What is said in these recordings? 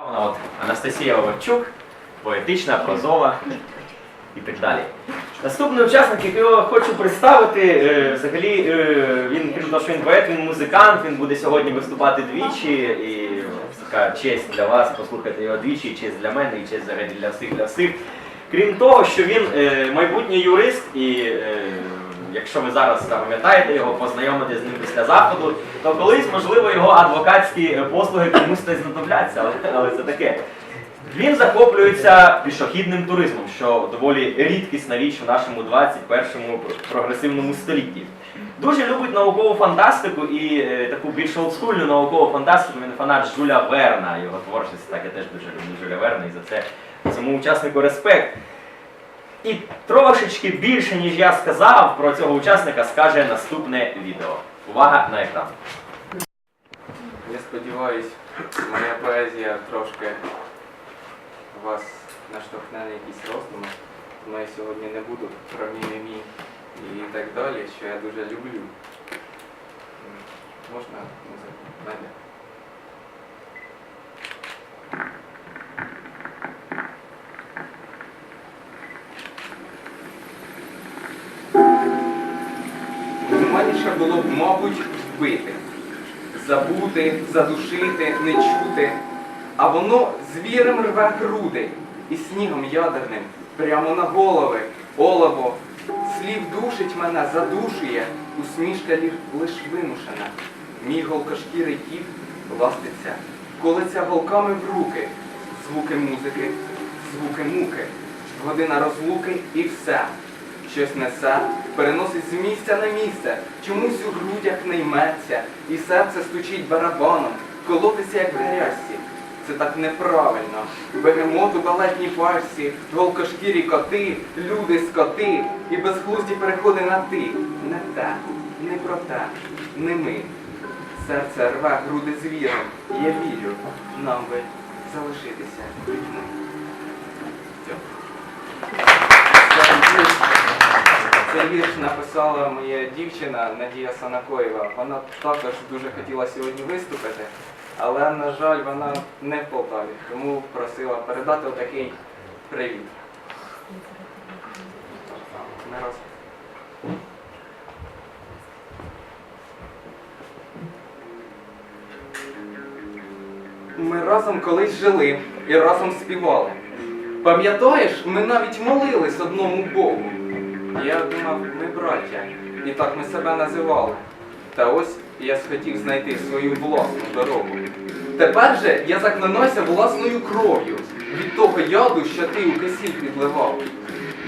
Вона от Анастасія Вовчук, поетична, прозова і так далі. Наступний учасник, якого хочу представити, е, взагалі е, він крім того, що він поет, він музикант, він буде сьогодні виступати двічі. І така честь для вас послухати його двічі, і честь для мене, і честь взагалі для всіх для всіх. Крім того, що він е, майбутній юрист, і якщо ви зараз пам'ятаєте його, познайомитись з ним після заходу, то колись, можливо, його адвокатські послуги комусь не знадобляться, але, але це таке. Він захоплюється пішохідним туризмом, що доволі рідкісна річ у нашому 21-му прогресивному столітті. Дуже любить наукову фантастику і е, таку більш олдскульну наукову фантастику. Він фанат Жюля Верна, його творчість, так я теж дуже люблю Жюля Верна, і за це цьому учаснику респект. І трошечки більше, ніж я сказав, про цього учасника скаже наступне відео. Увага на екран. Я сподіваюсь, моя поезія трошки вас наштовхне на якісь роздуми. Тому я сьогодні не буду про мі-мі-мі і так далі, що я дуже люблю. Можна? Надя? Нормальніше було б, мабуть, вбити забути, задушити, не чути. А воно звірем рве груди і снігом ядерним прямо на голови, олово. Слів душить мене, задушує, усмішка лиш вимушена. Мій голкошкірий кіт ластиться, колиться голками в руки, звуки музики, звуки муки, година розлуки і все. Щось несе, переносить з місця на місце, чомусь у грудях не йметься, і серце стучить барабаном, колотиться як в грязці. Це так неправильно. Бегемот у балетній фарсі, голкошкірі коти, люди скоти, і безглузді переходи на ти. Не те, не про те, не ми. Серце рве груди звіром. Я вірю, нам би залишитися людьми. Цей вірш написала моя дівчина Надія Санакоєва. Вона також дуже хотіла сьогодні виступити, але, на жаль, вона не в Полтаві, тому просила передати отакий привіт. Ми разом колись жили і разом співали. Пам'ятаєш, ми навіть молились одному Богу. Я думав, ми браття, і так ми себе називали. Та ось я схотів знайти свою власну дорогу. Тепер же я заклинаюся власною кров'ю від того яду, що ти у кисіль підливав.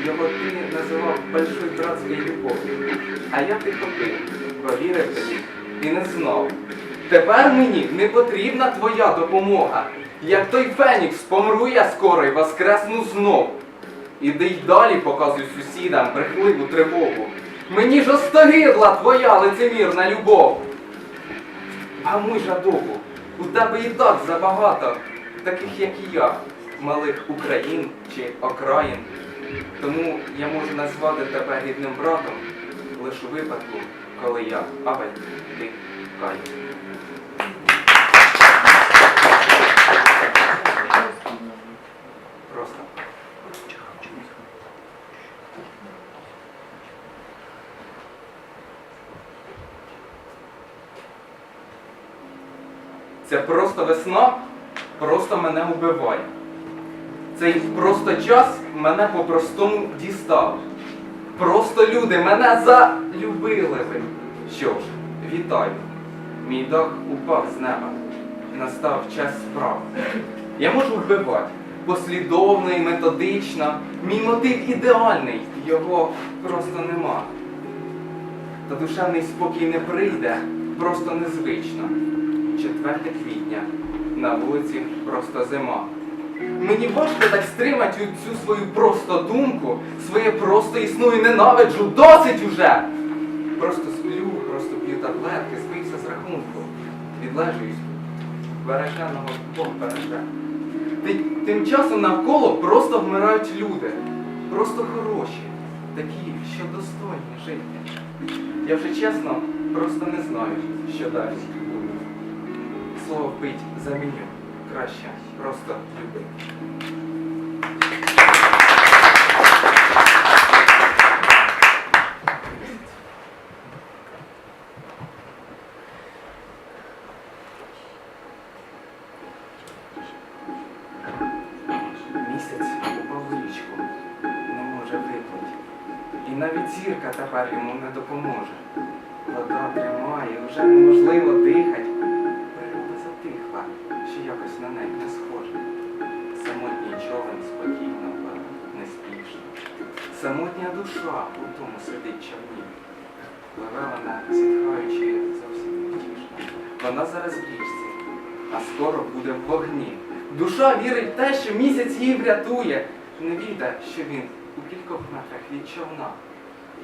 Його ти називав большою братською любов'ю. А я тихо пив, повірив тобі і не знав. Тепер мені не потрібна твоя допомога. Як той Фенікс, помру я скоро і воскресну знов. Іди й далі показуй сусідам брехливу тривогу. Мені ж остогидла твоя лицемірна любов. Гамуй жадобу, у тебе і так забагато, таких як і я, малих Україн чи окраїн. Тому я можу назвати тебе рідним братом лише у випадку, коли я Авель, ти Кай. Просто. Це просто весна, просто мене убиває. Цей просто час мене по-простому дістав. Просто люди мене залюбили ви. Що ж, вітаю. Мій дах упав з неба. Настав час справ. Я можу вбивати послідовно і методично. Мій мотив ідеальний, його просто нема. Та душевний спокій не прийде, просто незвично. 4 квітня, на вулиці просто зима. Мені важко так стримати цю свою просто думку, своє просто існую ненавиджу, досить уже! Просто сплю, просто п'ю таблетки, збився з рахунку. Відлежуюсь. Береженого Бог береже. Тим часом навколо просто вмирають люди. Просто хороші, такі, що достойні жити. Я вже чесно просто не знаю, що далі. Слово пить заміню, краще просто любити. Місяць в річку, не може виплити. І навіть зірка тепер йому не допоможе. Вода тримає, вже неможливо дихать. Якось на неї не схоже. Самотній човен спокійно, неспішно. Самотня душа у тому сидить човні. Пливе вона, зітхаючи, зовсім невтішно. Вона зараз в річці, а скоро буде в вогні. Душа вірить в те, що місяць її врятує. Не віда, що він у кількох метрах від човна.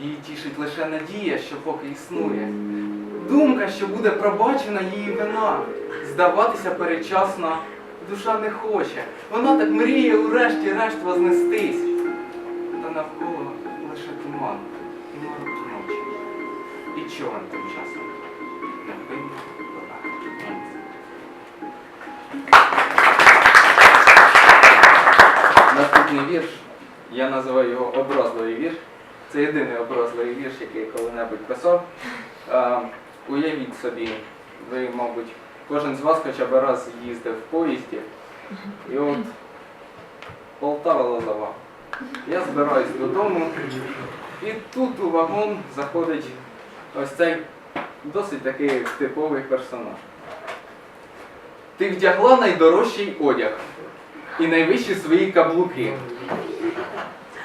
Її тішить лише надія, що поки існує. Думка, що буде пробачена її вина. Здаватися передчасно душа не хоче. Вона так мріє урешті-решт вознестись. Та навколо лише туман і морок ночі. І човен тим часом невпинно пливе. Наступний вірш, я називаю його образливий вірш. Це єдиний образливий вірш, який я коли-небудь писав. Уявіть собі, ви, мабуть, кожен з вас хоча б раз їздив в поїзді. І от Полтава Лозова. Я збираюсь додому, і тут у вагон заходить ось цей досить такий типовий персонаж. Ти вдягла найдорожчий одяг і найвищі свої каблуки.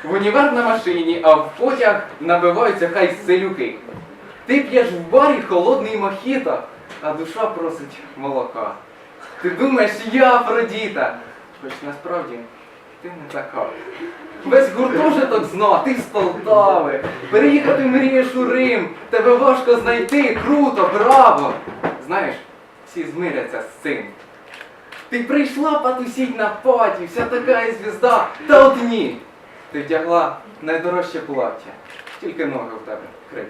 В універ на машині, а в потяг набиваються хай селюки. Ти п'єш в барі холодний мохіто, а душа просить молока. Ти думаєш, я Афродіта, хоч насправді ти не така. Весь гуртожиток зна, ти з Полтави. Переїхати мрієш у Рим, тебе важко знайти, круто, браво. Знаєш, всі змиряться з цим. Ти прийшла потусіть на паті, вся така і звізда, та от ні. Ти вдягла найдорожче плаття, тільки ноги в тебе криві.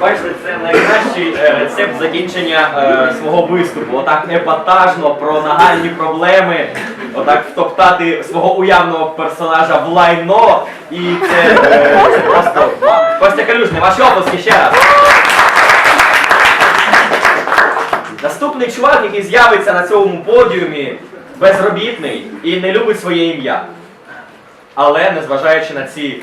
Бачите, це найкращий е, рецепт закінчення е, свого виступу. Отак епатажно про нагальні проблеми, отак втоптати свого уявного персонажа в лайно. І це, е, це просто. Костя Калюжний, ваші оплески ще раз. Наступний чувак, який з'явиться на цьому подіумі, безробітний і не любить своє ім'я. Але незважаючи на ці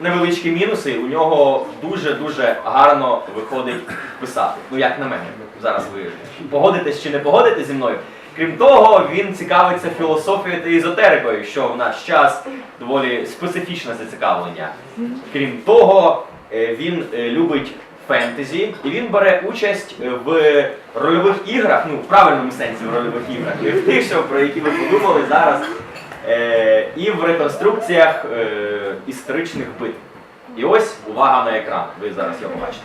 невеличкі мінуси, у нього дуже-дуже гарно виходить писати. Ну, як на мене. Зараз ви погодитесь чи не погодитесь зі мною. Крім того, він цікавиться філософією та езотерикою, що в наш час доволі специфічне зацікавлення. Крім того, е, він е, любить фентезі, і він бере участь в рольових іграх, ну в правильному сенсі в рольових іграх, в тих, що, про які ви подумали зараз, е, і в реконструкціях е, історичних битв. І ось увага на екран. Ви зараз його побачите.